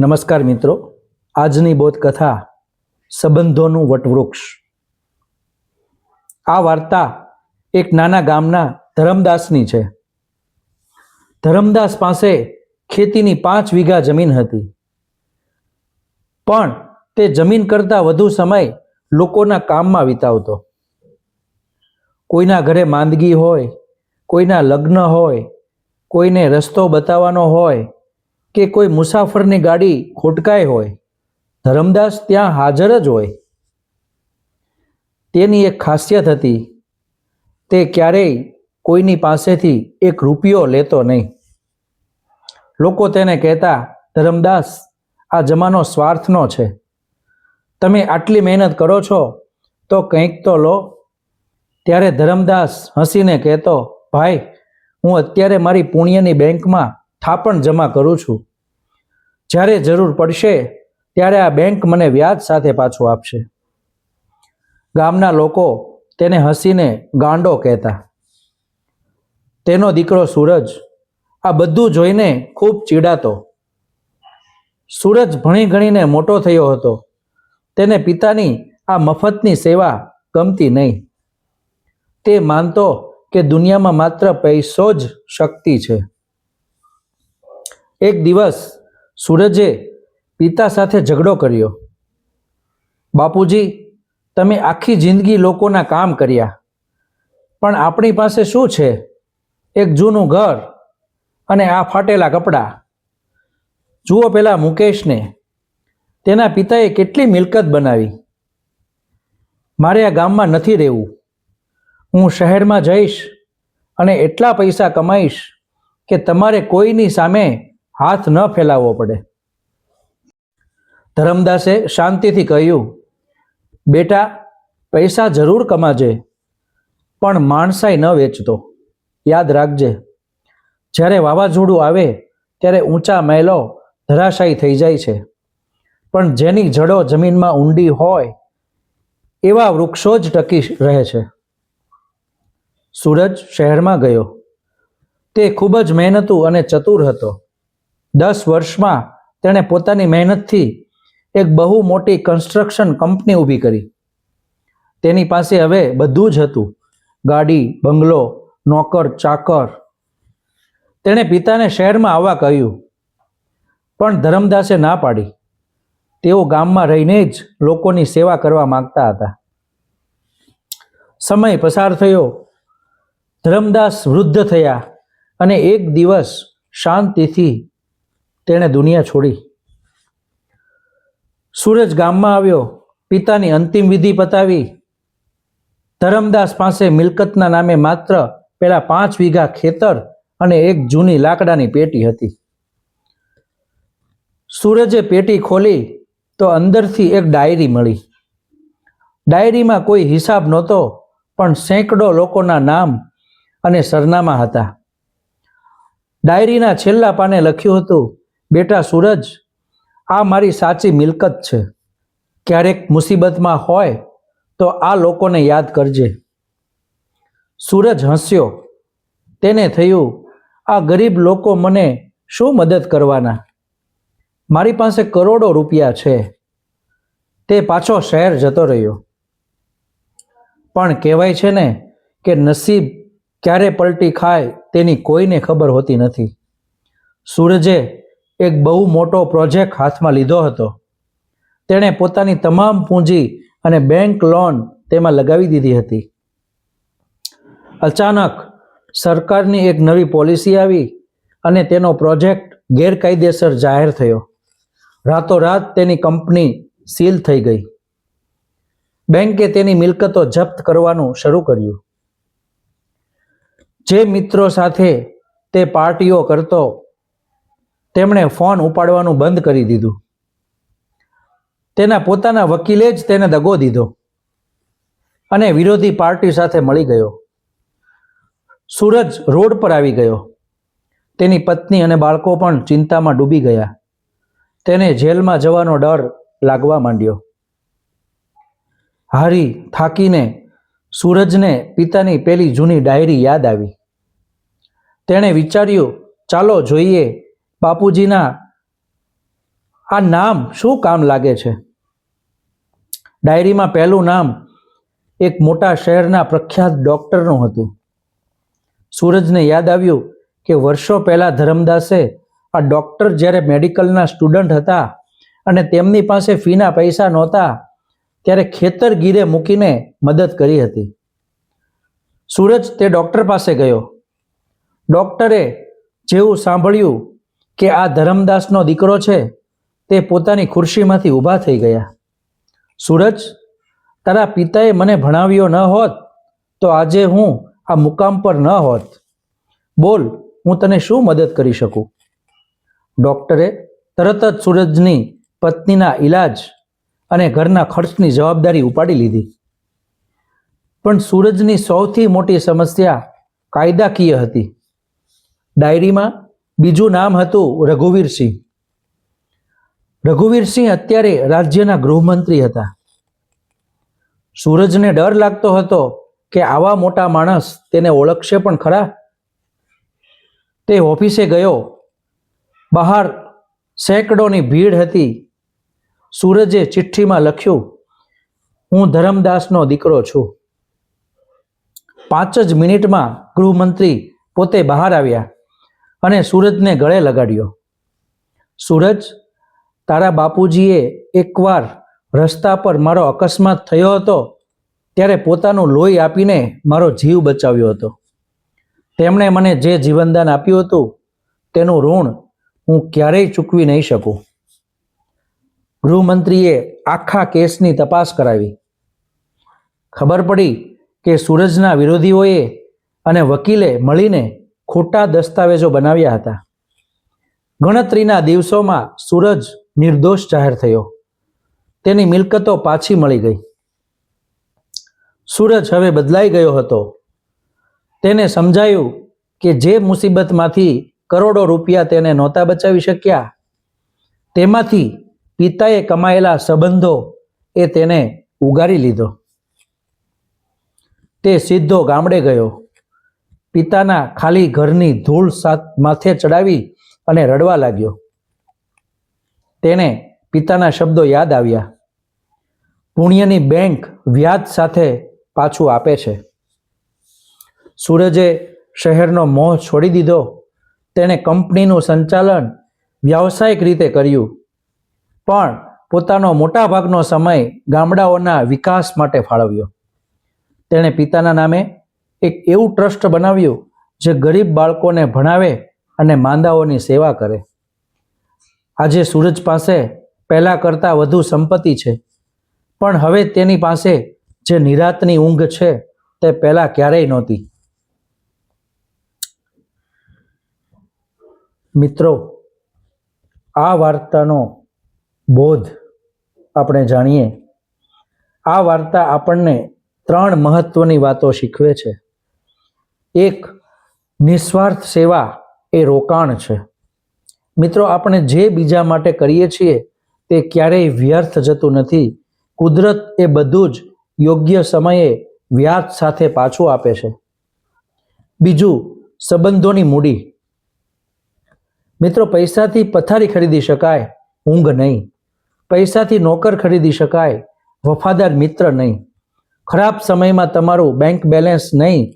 નમસ્કાર મિત્રો. આજની બોધકથા સંબંધોનું વટવૃક્ષ. આ વાર્તા એક નાના ગામના ધરમદાસની છે. ધરમદાસ પાસે ખેતીની પાંચ વીઘા જમીન હતી. પણ તે જમીન કરતાં વધુ સમય લોકોના કામમાં વિતાવતો. કોઈના ઘરે માંદગી હોય, કોઈના લગ્ન હોય, કોઈને રસ્તો બતાવવાનો હોય કે કોઈ મુસાફરની ગાડી ખોટકાઈ હોય, ધરમદાસ ત્યાં હાજર જ હોય. તેની એક ખાસિયત હતી, તે ક્યારેય કોઈની પાસેથી એક રૂપિયો લેતો નહીં. લોકો તેને કહેતા, ધરમદાસ, આ જમાનો સ્વાર્થનો છે. તમે આટલી મહેનત કરો છો, તો કંઈક તો લો. ત્યારે ધરમદાસ હસીને કહેતો, ભાઈ, હું અત્યારે મારી પુણ્યની બેંકમાં થાપણ જમા કરું છું. જ્યારે જરૂર પડશે, ત્યારે આ બેંક મને વ્યાજ સાથે પાછું આપશે. ગામના લોકો તેને હસીને ગાંડો કહેતા. તેનો દીકરો સૂરજ આ બધું જોઈને ખૂબ ચીડાતો. સૂરજ ભણી ગણીને મોટો થયો હતો. તેને પિતાની આ મફતની સેવા ગમતી નહીં. તે માનતો કે દુનિયામાં માત્ર પૈસો જ શક્તિ છે. એક દિવસ સૂરજે પિતા સાથે ઝઘડો કર્યો. બાપુજી, તમે આખી જિંદગી લોકોના કામ કર્યા. પણ આપણી પાસે શું છે? એક જૂનું ઘર અને આ ફાટેલા કપડાં. જુઓ પેલા મુકેશને. તેના પિતાએ કેટલી મિલકત બનાવી. મારે આ ગામમાં નથી રહેવું. હું શહેરમાં જઈશ અને એટલા પૈસા કમાઈશ કે તમારે કોઈની સામે હાથ ન ફેલાવવો પડે. ધરમદાસે શાંતિથી કહ્યું, બેટા, પૈસા જરૂર કમાજે, પણ માણસાઈ ન વેચતો. યાદ રાખજે, જ્યારે વાવાઝોડું આવે, ત્યારે ઊંચા મહેલો ધરાશાયી થઈ જાય છે. પણ જેની જડો જમીનમાં ઊંડી હોય, એવા વૃક્ષો જ ટકી રહે છે. સૂરજ શહેરમાં ગયો. તે ખૂબ જ મહેનતુ અને ચતુર હતો. દસ વર્ષમાં તેણે પોતાની મહેનતથી એક બહુ મોટી કન્સ્ટ્રક્શન કંપની ઊભી કરી. તેની પાસે હવે બધું જ હતું. ગાડી, બંગલો, નોકર, ચાકર. તેણે પિતાને શહેરમાં આવવા કહ્યું, પણ ધરમદાસે ના પાડી. તેઓ ગામમાં રહીને જ લોકોની સેવા કરવા માગતા હતા. સમય પસાર થયો. ધરમદાસ વૃદ્ધ થયા અને એક દિવસ શાંતિથી તેણે દુનિયા છોડી. સૂરજ ગામમાં આવ્યો, પિતાની અંતિમ વિધિ પતાવી. ધરમદાસ પાસે મિલકતના નામે માત્ર પેલા પાંચ વીઘા ખેતર અને એક જૂની લાકડાની પેટી હતી. સૂરજે પેટી ખોલી તો અંદરથી એક ડાયરી મળી. ડાયરીમાં કોઈ હિસાબ નહોતો, પણ સેંકડો લોકોના નામ અને સરનામા હતા. ડાયરીના છેલ્લા પાને લખ્યું હતું બેટા સૂરજ, આ મારી સાચી મિલકત છે. ક્યારેક મુસીબતમાં હોય તો આ લોકોને યાદ કરજે. સૂરજ હસ્યો. તેને થયું, આ ગરીબ લોકો મને શું મદદ કરવાના? મારી પાસે કરોડો રૂપિયા છે. તે પાછો શહેર જતો રહ્યો. પણ કહેવાય છે ને કે નસીબ ક્યારે પલટી ખાય તેની કોઈને ખબર હોતી નથી. સૂરજે એક બહુ મોટો પ્રોજેક્ટ હાથમાં લીધો હતો. તેણે પોતાની તમામ પૂંજી અને બેંક લોન તેમાં લગાવી દીધી હતી. અચાનક સરકારની એક નવી પોલિસી આવી અને તેનો પ્રોજેક્ટ ગેરકાયદેસર જાહેર થયો. રાતોરાત તેની કંપની સીલ થઈ ગઈ. બેંકે તેની મિલકતો જપ્ત કરવાનું શરૂ કર્યું. જે મિત્રો સાથે તે પાર્ટીઓ કરતો તેમણે ફોન ઉપાડવાનું બંધ કરી દીધું. તેના પોતાના વકીલે જ તેને દગો દીધો અને વિરોધી પાર્ટી સાથે મળી ગયો. સૂરજ રોડ પર આવી ગયો. તેની પત્ની અને બાળકો પણ ચિંતામાં ડૂબી ગયા. તેને જેલમાં જવાનો ડર લાગવા માંડ્યો. હારી થાકીને સૂરજને પિતાની પેલી જૂની ડાયરી યાદ આવી. તેણે વિચાર્યું, ચાલો જોઈએ બાપુજીના આ નામ શું કામ લાગે છે? ડાયરીમાં પહેલું નામ એક મોટા શહેરના પ્રખ્યાત ડૉક્ટરનું હતું. સૂરજને યાદ આવ્યું કે વર્ષો પહેલાં ધરમદાસે આ ડૉક્ટર જ્યારે મેડિકલના સ્ટુડન્ટ હતા અને તેમની પાસે ફીના પૈસા નહોતા, ત્યારે ખેતર ગીરે મૂકીને મદદ કરી હતી. સૂરજ તે ડૉક્ટર પાસે ગયો. ડૉક્ટરે જેવું સાંભળ્યું કે આ ધરમદાસનો દીકરો છે, તે પોતાની ખુરશીમાંથી ઊભા થઈ ગયા. સૂરજ, તારા પિતાએ મને ભણાવ્યો ન હોત, તો આજે હું આ મુકામ પર ન હોત. બોલ, હું તને શું મદદ કરી શકું? ડૉક્ટરે તરત જ સૂરજની પત્નીના ઈલાજ અને ઘરના ખર્ચની જવાબદારી ઉપાડી લીધી. પણ સૂરજની સૌથી મોટી સમસ્યા કાયદાકીય હતી. ડાયરીમાં બીજું નામ હતું રઘુવીરસિંહ રઘુવીરસિંહ અત્યારે રાજ્યના ગૃહમંત્રી હતા. સૂરજને ડર લાગતો હતો કે આવા મોટા માણસ તેને ઓળખશે પણ ખરા? તે ઓફિસે ગયો. બહાર સેંકડોની ભીડ હતી. સૂરજે ચિઠ્ઠીમાં લખ્યું, હું ધરમદાસનો દીકરો છું. પાંચ જ મિનિટમાં ગૃહમંત્રી પોતે બહાર આવ્યા. અને સૂરજને ગળે લગાડ્યો. સૂરજ, તારા બાપુજીએ એકવાર રસ્તા પર મારો અકસ્માત થયો હતો, ત્યારે પોતાનું લોહી આપીને મારો જીવ બચાવ્યો હતો. તેમણે મને જે જીવનદાન આપ્યું હતું, તેનું ઋણ હું ક્યારેય ચૂકવી નહીં શકું. ગૃહમંત્રીએ આખા કેસની તપાસ કરાવી. ખબર પડી કે સૂરજના વિરોધીઓએ અને વકીલે મળીને ખોટા દસ્તાવેજો બનાવ્યા હતા. ગણતરીના દિવસોમાં સૂરજ નિર્દોષ જાહેર થયો. તેની મિલકતો પાછી મળી ગઈ. સૂરજ હવે બદલાઈ ગયો હતો. તેને સમજાયું કે જે મુસીબતમાંથી કરોડો રૂપિયા તેને નહોતા બચાવી શક્યા, તેમાંથી પિતાએ કમાયેલા સંબંધો એ તેને ઉગારી લીધો. તે સીધો ગામડે ગયો. પિતાના ખાલી ઘરની ધૂળ માથે ચડાવી અને રડવા લાગ્યો. તેને પિતાના શબ્દો યાદ આવ્યા. પુણ્યની બેંક વ્યાજ સાથે પાછું આપે છે. સૂરજે શહેરનો મોહ છોડી દીધો. તેણે કંપનીનું સંચાલન વ્યાવસાયિક રીતે કર્યું. પણ પોતાનો મોટાભાગનો સમય ગામડાઓના વિકાસ માટે ફાળવ્યો. તેણે પિતાના નામે એક એવું ટ્રસ્ટ બનાવ્યું જે ગરીબ બાળકોને ભણાવે અને માંદાઓની સેવા કરે. આજે સૂરજ પાસે પહેલાં કરતાં વધુ સંપત્તિ છે, પણ હવે તેની પાસે જે નિરાતની ઊંઘ છે તે પહેલાં ક્યારેય નહોતી. મિત્રો, આ વાર્તાનો બોધ આપણે જાણીએ. આ વાર્તા આપણને ત્રણ મહત્વની વાતો શીખવે છે. એક નિસ્વાર્થ સેવા એ રોકાણ છે. મિત્રો, આપણે જે બીજા માટે કરીએ છીએ તે ક્યારેય વ્યર્થ જતું નથી. કુદરત એ બધું જ યોગ્ય સમયે વ્યાજ સાથે પાછું આપે છે. બીજું, સંબંધોની મૂડી. મિત્રો, પૈસાથી પથારી ખરીદી શકાય, ઊંઘ નહીં. પૈસાથી નોકર ખરીદી શકાય, વફાદાર મિત્ર નહીં. ખરાબ સમયમાં તમારું બેંક બેલેન્સ નહીં.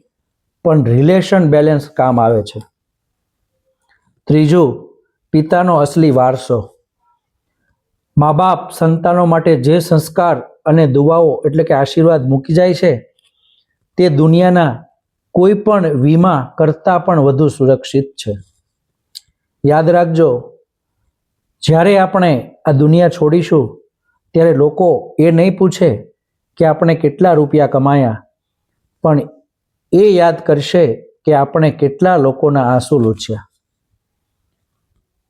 પણ રિલેશન બેલેન્સ કામ આવે છે. ત્રીજું, પિતાનો અસલી વારસો. મા બાપ સંતાનો માટે જે સંસ્કાર અને દુવાઓ એટલે કે આશીર્વાદ મૂકી જાય છે, તે દુનિયાના કોઈ પણ વીમા કરતાં પણ વધુ સુરક્ષિત છે. યાદ રાખજો, જ્યારે આપણે આ દુનિયા છોડીશું, ત્યારે લોકો એ નહીં પૂછે કે આપણે કેટલા રૂપિયા કમાયા. પણ એ યાદ કરશે કે આપણે કેટલા લોકોના આંસુ લૂછ્યા.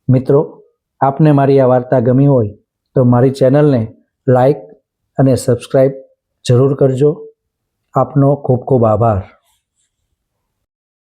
મિત્રો, આપને મારી આ વાર્તા ગમી હોય તો મારી ચેનલને લાઈક અને સબસ્ક્રાઈબ જરૂર કરજો. આપનો ખૂબ ખૂબ આભાર.